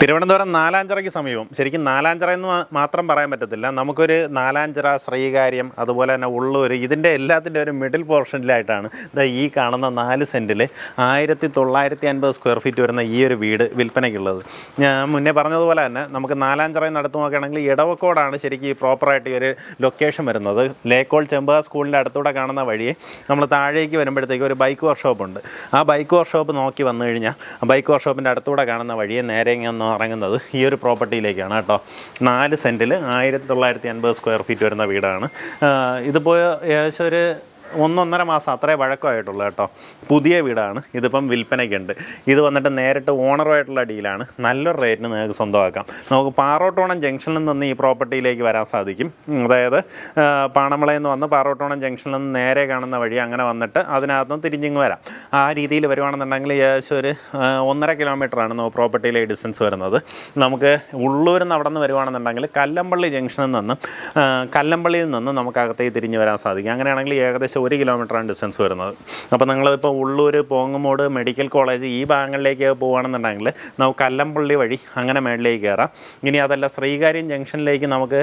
തിരുവനന്തപുരം നാലാഞ്ചിറയ്ക്ക് സമീപം. ശരിക്കും നാലാഞ്ചിറ എന്ന് മാത്രം പറയാൻ പറ്റത്തില്ല. നമുക്കൊരു നാലാഞ്ചിറ ശ്രീകാര്യം അതുപോലെ തന്നെ ഉള്ളൂർ ഇതിന്റെ എല്ലാത്തിന്റെ ഒരു മിഡിൽ പോർഷനിലായിട്ടാണ് ഇതാ ഈ കാണുന്ന നാല് സെന്റിൽ ആയിരത്തി തൊള്ളായിരത്തി അൻപത് സ്ക്വയർ ഫീറ്റ് വരുന്ന ഈ ഒരു വീട് വിൽപ്പനയ്ക്കുള്ളത്. ഞാൻ മുന്നേ പറഞ്ഞതുപോലെ തന്നെ നമുക്ക് നാലാഞ്ചിറയിൽ നടത്തു നോക്കുകയാണെങ്കിൽ ഇടവക്കോടാണ് ശരിക്കും ഈ പ്രോപ്പറായിട്ട് ഈ ഒരു ലൊക്കേഷൻ വരുന്നത്. ലേക്കോൾ ചെമ്പക സ്കൂളിന്റെ അടുത്തൂടെ കാണുന്ന വഴിയെ നമ്മൾ താഴേക്ക് വരുമ്പോഴത്തേക്ക് ഒരു ബൈക്ക് വർക്ക്ഷോപ്പ് ഉണ്ട്. ആ ബൈക്ക് വർക്ക്ഷോപ്പ് നോക്കി വന്നു കഴിഞ്ഞാൽ ബൈക്ക് വർക്ക്ഷോപ്പിന്റെ അടുത്തൂടെ കാണുന്ന വഴിയെ നേരെ ഇങ്ങനെ ഇറങ്ങുന്നത് ഈ ഒരു പ്രോപ്പർട്ടിയിലേക്കാണ് കേട്ടോ. നാല് സെന്റിൽ ആയിരത്തി തൊള്ളായിരത്തി അൻപത് സ്ക്വയർ ഫീറ്റ് വരുന്ന വീടാണ്. ഇതുപോലെ ഏകദേശം ഒരു ഒന്നൊന്നര മാസം അത്രേ വഴക്കമായിട്ടുള്ളൂ കേട്ടോ. പുതിയ വീടാണ്. ഇതിപ്പം വിൽപ്പനയ്ക്കുണ്ട്. ഇത് വന്നിട്ട് നേരിട്ട് ഓണറുമായിട്ടുള്ള ഡീലാണ്. നല്ലൊരു റേറ്റിന് നിങ്ങൾക്ക് സ്വന്തമാക്കാം. നമുക്ക് പാറോട്ടോണം ജംഗ്ഷനിൽ നിന്ന് ഈ പ്രോപ്പർട്ടിയിലേക്ക് വരാൻ സാധിക്കും. അതായത് പാണമളയിൽ നിന്ന് വന്ന് പാറോട്ടോണം ജംഗ്ഷനിൽ നിന്ന് നേരെ കാണുന്ന വഴി അങ്ങനെ വന്നിട്ട് അതിനകത്ത് നിന്ന് തിരിഞ്ഞിങ്ങ് വരാം. ആ രീതിയിൽ വരുവാണെന്നുണ്ടെങ്കിൽ ഏകദേശം ഒരു ഒന്നര കിലോമീറ്ററാണ് നമുക്ക് പ്രോപ്പർട്ടിയിലെ ഡിസ്റ്റൻസ് വരുന്നത്. നമുക്ക് ഉള്ളൂരിൽ നിന്ന് അവിടെ നിന്ന് വരുവാണെന്നുണ്ടെങ്കിൽ കല്ലമ്പള്ളി ജംഗ്ഷനിൽ നിന്ന് കല്ലമ്പള്ളിയിൽ നിന്ന് നമുക്ക് അകത്തേക്ക് തിരിഞ്ഞ് വരാൻ സാധിക്കും. അങ്ങനെയാണെങ്കിൽ ഏകദേശം ഒരു കിലോമീറ്ററാണ് ഡിസ്റ്റൻസ് വരുന്നത്. അപ്പോൾ നിങ്ങളിപ്പോൾ ഉള്ളൂർ പോങ്ങുമോട് മെഡിക്കൽ കോളേജ് ഈ ഭാഗങ്ങളിലേക്ക് പോകുകയാണെന്നുണ്ടെങ്കിൽ നമുക്ക് കല്ലമ്പള്ളി വഴി അങ്ങനെ മേളിലേക്ക് കയറാം. ഇനി അതല്ല ശ്രീകാര്യം ജംഗ്ഷനിലേക്ക് നമുക്ക്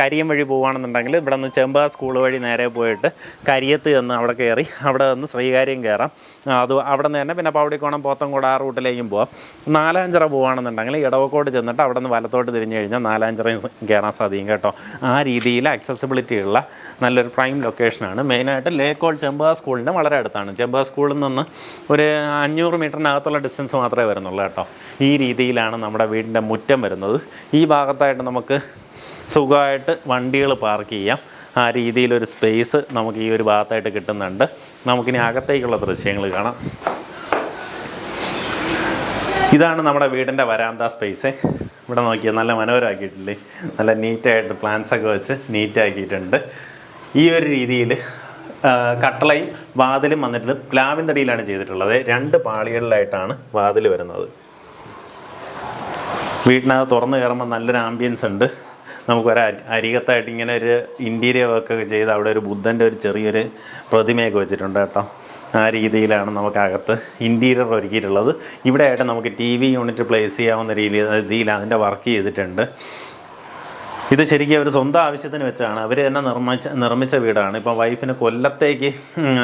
കരിയം വഴി പോകുകയാണെന്നുണ്ടെങ്കിൽ ഇവിടെ നിന്ന് ചെമ്പ സ്കൂൾ വഴി നേരെ പോയിട്ട് കരിയത്ത് ചെന്ന് അവിടെ കയറി അവിടെ നിന്ന് ശ്രീകാര്യം കയറാം. അത് അവിടെ നിന്ന് തന്നെ പിന്നെ പൗടിക്കോണം പോത്തൻകോട് ആ റൂട്ടിലേക്കും പോവാം. നാലാഞ്ചിറ പോവുകയാണെന്നുണ്ടെങ്കിൽ ഇടവക്കോട് ചെന്നിട്ട് അവിടെ നിന്ന് വലത്തോട്ട് തിരിഞ്ഞ് കഴിഞ്ഞാൽ നാലാഞ്ചിറയും കയറാൻ സാധിക്കും കേട്ടോ. ആ രീതിയിൽ അക്സസിബിലിറ്റി ഉള്ള നല്ലൊരു പ്രൈം ലൊക്കേഷനാണ് മെയിനായിട്ട് ലേക്കോൾ ചെമ്പക സ്കൂളിന്റെ വളരെ അടുത്താണ്. ചെമ്പക സ്കൂളിൽ നിന്ന് ഒരു അഞ്ഞൂറ് മീറ്ററിനകത്തുള്ള ഡിസ്റ്റൻസ് മാത്രമേ വരുന്നുള്ളൂ കേട്ടോ. ഈ രീതിയിലാണ് നമ്മുടെ വീടിന്റെ മുറ്റം വരുന്നത്. ഈ ഭാഗത്തായിട്ട് നമുക്ക് സുഖമായിട്ട് വണ്ടികൾ പാർക്ക് ചെയ്യാം. ആ രീതിയിലൊരു സ്പേസ് നമുക്ക് ഈ ഒരു ഭാഗത്തായിട്ട് കിട്ടുന്നുണ്ട്. നമുക്കിനി അകത്തേക്കുള്ള ദൃശ്യങ്ങൾ കാണാം. ഇതാണ് നമ്മുടെ വീടിന്റെ വരാന്ത സ്പേസ് ഇവിടെ നോക്കിയാൽ നല്ല മനോഹരമാക്കിയിട്ടില്ലേ? നല്ല നീറ്റായിട്ട് പ്ലാന്റ്സ് ഒക്കെ വെച്ച് നീറ്റാക്കിയിട്ടുണ്ട് ഈ ഒരു രീതിയിൽ കട്ടളയും വാതിലും വന്നിട്ട് പ്ലാവിൻ തടിയിലാണ് ചെയ്തിട്ടുള്ളത്. രണ്ട് പാളികളിലായിട്ടാണ് വാതിൽ വരുന്നത്. വീട്ടിനകത്ത് തുറന്ന് കയറുമ്പോൾ നല്ലൊരു ആംബിയൻസ് ഉണ്ട്. നമുക്കൊരു അരി- അരികത്തായിട്ട് ഇങ്ങനെ ഒരു ഇന്റീരിയർ വർക്കൊക്കെ ചെയ്ത് അവിടെ ഒരു ബുദ്ധന്റെ ഒരു ചെറിയൊരു പ്രതിമയൊക്കെ വെച്ചിട്ടുണ്ട് കേട്ടോ. ആ രീതിയിലാണ് നമുക്കകത്ത് ഇന്റീരിയർ ഒരുക്കിയിട്ടുള്ളത്. ഇവിടെയായിട്ട് നമുക്ക് ടി വി യൂണിറ്റ് പ്ലേസ് ചെയ്യാവുന്ന രീതിയിൽ അതിന്റെ വർക്ക് ചെയ്തിട്ടുണ്ട്. ഇത് ശരിക്കും അവർ സ്വന്തം ആവശ്യത്തിന് വെച്ചാണ് അവർ തന്നെ നിർമ്മിച്ച നിർമ്മിച്ച വീടാണ്. ഇപ്പം വൈഫിന് കൊല്ലത്തേക്ക്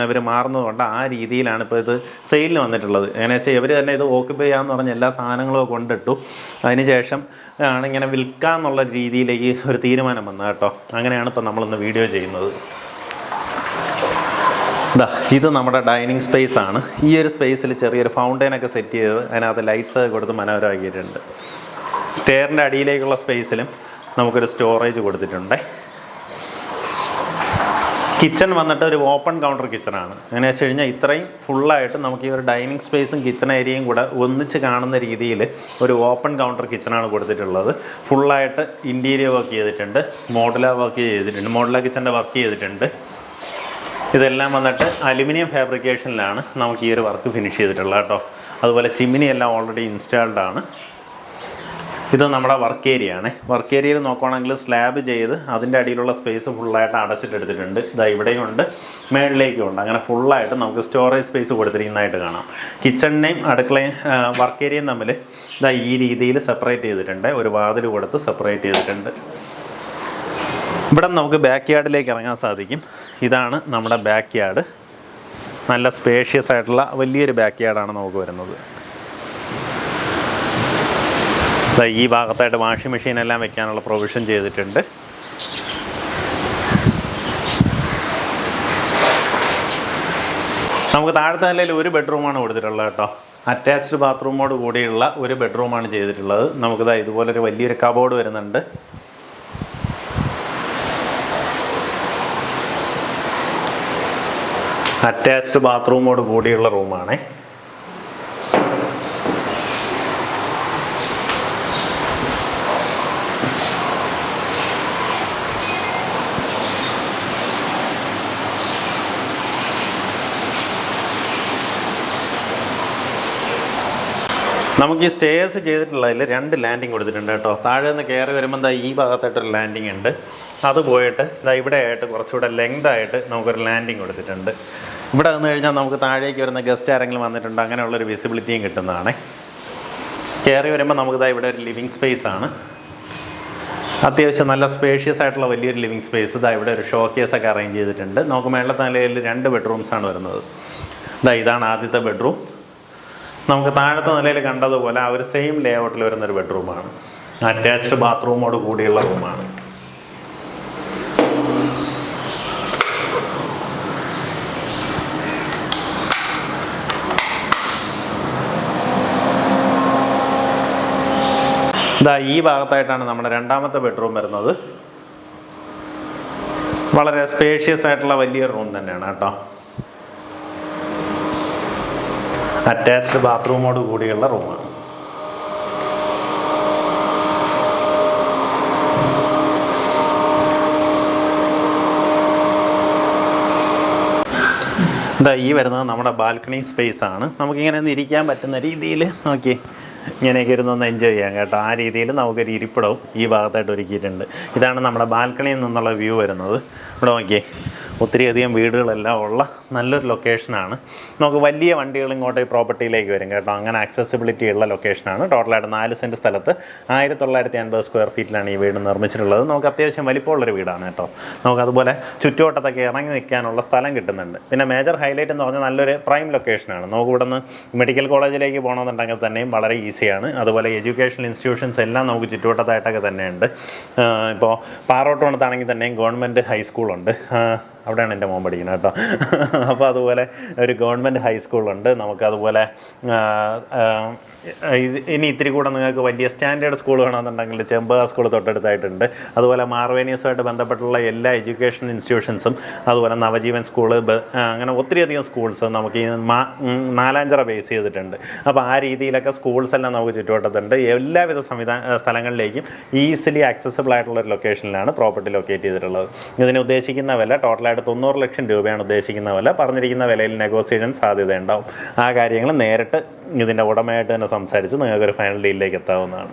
അവർ മാറുന്നതുകൊണ്ട് ആ രീതിയിലാണ് ഇപ്പോൾ ഇത് സെയിലിന് വന്നിട്ടുള്ളത്. എങ്ങനെ വെച്ചാൽ ഇവർ തന്നെ ഇത് ഓക്കുപ്പൈ ചെയ്യാമെന്ന് പറഞ്ഞ് എല്ലാ സാധനങ്ങളും കൊണ്ടിട്ടു. അതിനുശേഷം ആണ് ഇങ്ങനെ വിൽക്കാന്നുള്ള രീതിയിലേക്ക് ഒരു തീരുമാനം വന്നത് കേട്ടോ. അങ്ങനെയാണ് ഇപ്പം നമ്മളിന്ന് വീഡിയോ ചെയ്യുന്നത്. ഇതാ ഇത് നമ്മുടെ ഡൈനിങ് സ്പേസ് ആണ്. ഈ ഒരു സ്പേസിൽ ചെറിയൊരു ഫൗണ്ടൈനൊക്കെ സെറ്റ് ചെയ്ത് അതിനകത്ത് ലൈറ്റ്സ് കൊടുത്ത് മനോഹരമാക്കിയിട്ടുണ്ട് സ്റ്റെയറിന്റെ അടിയിലേക്കുള്ള സ്പേസിലും നമുക്കൊരു സ്റ്റോറേജ് കൊടുത്തിട്ടുണ്ട്. കിച്ചൺ വന്നിട്ട് ഒരു ഓപ്പൺ കൗണ്ടർ കിച്ചണാണ് അങ്ങനെ വെച്ച് കഴിഞ്ഞാൽ ഇത്രയും ഫുള്ളായിട്ട് നമുക്ക് ഈ ഒരു ഡൈനിങ് സ്പേസും കിച്ചൺ ഏരിയയും കൂടെ ഒന്നിച്ച് കാണുന്ന രീതിയിൽ ഒരു ഓപ്പൺ കൗണ്ടർ കിച്ചണാണ് കൊടുത്തിട്ടുള്ളത്. ഫുള്ളായിട്ട് ഇന്റീരിയർ വർക്ക് ചെയ്തിട്ടുണ്ട് മോഡുലാർ വർക്ക് ചെയ്തിട്ടുണ്ട് മോഡുലാർ കിച്ചന്റെ വർക്ക് ചെയ്തിട്ടുണ്ട്. ഇതെല്ലാം വന്നിട്ട് അലുമിനിയം ഫാബ്രിക്കേഷനിലാണ് നമുക്ക് ഈ ഒരു വർക്ക് ഫിനിഷ് ചെയ്തിട്ടുള്ളത് കേട്ടോ. അതുപോലെ ചിമ്മിനി എല്ലാം ഓൾറെഡി ഇൻസ്റ്റാൾഡ് ആണ്. ഇത് നമ്മുടെ വർക്ക് ഏരിയ ആണ്. വർക്ക് ഏരിയയിൽ നോക്കുകയാണെങ്കിൽ സ്ലാബ് ചെയ്ത് അതിന്റെ അടിയിലുള്ള സ്പേസ് ഫുള്ളായിട്ട് അടച്ചിട്ടെടുത്തിട്ടുണ്ട് ഇതാ ഇവിടെയും ഉണ്ട് മേളിലേക്കും ഉണ്ട്. അങ്ങനെ ഫുള്ളായിട്ട് നമുക്ക് സ്റ്റോറേജ് സ്പേസ് കൊടുത്തിരിക്കുന്നതായിട്ട് കാണാം. കിച്ചണിനെയും അടുക്കളയും വർക്ക് ഏരിയയും തമ്മിൽ ഇതാ ഈ രീതിയിൽ സെപ്പറേറ്റ് ചെയ്തിട്ടുണ്ട്. ഒരു വാതിൽ കൊടുത്ത് സെപ്പറേറ്റ് ചെയ്തിട്ടുണ്ട്. ഇവിടെ നമുക്ക് ബാക്ക് യാർഡിലേക്ക് ഇറങ്ങാൻ സാധിക്കും. ഇതാണ് നമ്മുടെ ബാക്ക് യാർഡ് നല്ല സ്പേഷ്യസ് ആയിട്ടുള്ള വലിയൊരു ബാക്ക് യാർഡാണ് നമുക്ക് വരുന്നത്. ഈ ഭാഗത്തായിട്ട് വാഷിംഗ് മെഷീൻ എല്ലാം വെക്കാനുള്ള പ്രൊവിഷൻ ചെയ്തിട്ടുണ്ട്. നമുക്ക് താഴത്തെ നിലയിൽ ഒരു ബെഡ്റൂമാണ് കൊടുത്തിട്ടുള്ളത് കേട്ടോ. അറ്റാച്ച്ഡ് ബാത്റൂമോട് കൂടിയുള്ള ഒരു ബെഡ്റൂമാണ് ചെയ്തിട്ടുള്ളത്. നമുക്കിതാ ഇതുപോലൊരു വലിയൊരു കബോർഡ് വരുന്നുണ്ട്. അറ്റാച്ച്ഡ് ബാത്റൂമോട് കൂടിയുള്ള റൂമാണ് നമുക്ക് ഈ സ്റ്റേഴ്സ് ചെയ്തിട്ടുള്ളതിൽ രണ്ട് ലാൻഡിങ് കൊടുത്തിട്ടുണ്ട് കേട്ടോ. താഴെ നിന്ന് കയറി വരുമ്പോൾ എന്താ ഈ ഭാഗത്തായിട്ടൊരു ലാൻഡിങ് ഉണ്ട്. അത് പോയിട്ട് ഇതാ ഇവിടെ ആയിട്ട് കുറച്ചുകൂടെ ലെങ്ത് ആയിട്ട് നമുക്കൊരു ലാൻഡിങ് കൊടുത്തിട്ടുണ്ട്. ഇവിടെ വന്നു കഴിഞ്ഞാൽ നമുക്ക് താഴേക്ക് വരുന്ന ഗസ്റ്റ് ആരെങ്കിലും വന്നിട്ടുണ്ട്? അങ്ങനെയുള്ളൊരു വിസിബിലിറ്റിയും കിട്ടുന്നതാണ്. കയറി വരുമ്പോൾ നമുക്കിതാ ഇവിടെ ഒരു ലിവിങ് സ്പേസ് ആണ്. അത്യാവശ്യം നല്ല സ്പേഷ്യസ് ആയിട്ടുള്ള വലിയൊരു ലിവിങ് സ്പേസ് ഇതാ ഇവിടെ ഒരു ഷോ കേസ് ഒക്കെ അറേഞ്ച് ചെയ്തിട്ടുണ്ട്. നമുക്ക് മേളത്തെ നിലയിൽ രണ്ട് ബെഡ്റൂംസ് ആണ് വരുന്നത്. ഇതാ ഇതാണ് ആദ്യത്തെ ബെഡ്റൂം നമുക്ക് താഴത്തെ നിലയിൽ കണ്ടതുപോലെ ആ ഒരു സെയിം ലേ ഔട്ടിൽ വരുന്ന ഒരു ബെഡ്റൂമാണ് അറ്റാച്ച്ഡ് ബാത്റൂമോട് കൂടിയുള്ള റൂമാണ് ഇതാ ഈ ഭാഗത്തായിട്ടാണ് നമ്മുടെ രണ്ടാമത്തെ ബെഡ്റൂം വരുന്നത്. വളരെ സ്പേഷ്യസ് ആയിട്ടുള്ള വലിയ റൂം തന്നെയാണ് കേട്ടോ. അറ്റാച്ച്ഡ് ബാത്റൂമോട് കൂടിയുള്ള റൂമാണ് ഇതാ ഈ വരുന്നത് നമ്മുടെ ബാൽക്കണി സ്പേസ് ആണ്. നമുക്കിങ്ങനെ ഒന്ന് ഇരിക്കാൻ പറ്റുന്ന രീതിയിൽ നോക്കി. ഇങ്ങനെയൊക്കെ ഇരുന്ന് ഒന്ന് എൻജോയ് ചെയ്യാം കേട്ടോ. ആ രീതിയിൽ നമുക്കൊരു ഇരിപ്പിടവും ഈ ഭാഗത്തായിട്ട് ഒരുക്കിയിട്ടുണ്ട്. ഇതാണ് നമ്മുടെ ബാൽക്കണിയിൽ നിന്നുള്ള വ്യൂ വരുന്നത്. ഇവിടെ നോക്കിയേ. ഒത്തിരിയധികം വീടുകളെല്ലാം ഉള്ള നല്ലൊരു ലൊക്കേഷനാണ് നമുക്ക് വലിയ വണ്ടികൾ ഇങ്ങോട്ട് ഈ പ്രോപ്പർട്ടിയിലേക്ക് വരും കേട്ടോ. അങ്ങനെ ആക്സസിബിലിറ്റി ഉള്ള ലൊക്കേഷനാണ് ടോട്ടലായിട്ട് നാല് സെന്റ് സ്ഥലത്ത് ആയിരത്തി തൊള്ളായിരത്തി അൻപത് സ്ക്വയർ ഫീറ്റിലാണ് ഈ വീട് നിർമ്മിച്ചിട്ടുള്ളത്. നമുക്ക് അത്യാവശ്യം വലിപ്പമുള്ളൊരു വീടാണ് കേട്ടോ. നമുക്ക് അതുപോലെ ചുറ്റുവട്ടത്തൊക്കെ ഇറങ്ങി നിൽക്കാനുള്ള സ്ഥലം കിട്ടുന്നുണ്ട്. പിന്നെ മേജർ ഹൈലൈറ്റ് എന്ന് പറഞ്ഞാൽ നല്ലൊരു പ്രൈം ലൊക്കേഷനാണ് നമുക്ക് ഇവിടെ നിന്ന് മെഡിക്കൽ കോളേജിലേക്ക് പോകണമെന്നുണ്ടെങ്കിൽ തന്നെയും വളരെ ഈസിയാണ് അതുപോലെ എഡ്യൂക്കേഷണൽ ഇൻസ്റ്റിറ്റ്യൂഷൻസ് എല്ലാം നമുക്ക് ചുറ്റുവട്ടത്തായിട്ടൊക്കെ തന്നെയുണ്ട്. ഇപ്പോൾ പാറോട്ടുകൊണ്ടത്താണെങ്കിൽ തന്നെയും ഗവൺമെന്റ് ഹൈസ്കൂളുണ്ട് അവിടെയാണ് എന്റെ മോൻ പഠിക്കുന്നത് കേട്ടോ. അപ്പോൾ അതുപോലെ ഒരു ഗവൺമെന്റ് ഹൈസ്കൂളുണ്ട് നമുക്കതുപോലെ ഇനി ഇത്തിരി കൂടെ നിങ്ങൾക്ക് വലിയ സ്റ്റാൻഡേർഡ് സ്കൂൾ വേണമെന്നുണ്ടെങ്കിൽ ചെമ്പക സ്കൂൾ തൊട്ടടുത്തായിട്ടുണ്ട്. അതുപോലെ മാർവേനിയസുമായിട്ട് ബന്ധപ്പെട്ടുള്ള എല്ലാ എഡ്യൂക്കേഷൻ ഇൻസ്റ്റിറ്റ്യൂഷൻസും അതുപോലെ നവജീവൻ സ്കൂൾ അങ്ങനെ ഒത്തിരിയധികം സ്കൂൾസ് നമുക്ക് ഈ നാലാഞ്ചിറ ബേസ് ചെയ്തിട്ടുണ്ട്. അപ്പോൾ ആ രീതിയിലൊക്കെ സ്കൂൾസ് എല്ലാം നമുക്ക് ചുറ്റുവട്ടത്തുണ്ട്. എല്ലാവിധ സംവിധാന സ്ഥലങ്ങളിലേക്കും ഈസിലി ആക്സസിബിൾ ആയിട്ടുള്ള ഒരു ലൊക്കേഷനിലാണ് പ്രോപ്പർട്ടി ലൊക്കേറ്റ് ചെയ്തിട്ടുള്ളത്. ഇതിന് ഉദ്ദേശിക്കുന്ന വില ടോട്ടലായിട്ട് തൊണ്ണൂറ് ലക്ഷം രൂപയാണ് ഉദ്ദേശിക്കുന്ന വില. പറഞ്ഞിരിക്കുന്ന വിലയിൽ നെഗോസിയേഷൻ സാധ്യതയുണ്ടാവും ആ കാര്യങ്ങൾ നേരിട്ട് ഇതിന്റെ ഉടമയായിട്ട് തന്നെ സംസാരിച്ച് നിങ്ങൾക്കൊരു ഫൈനൽ ഡീലിലേക്ക് എത്താവുന്നതാണ്.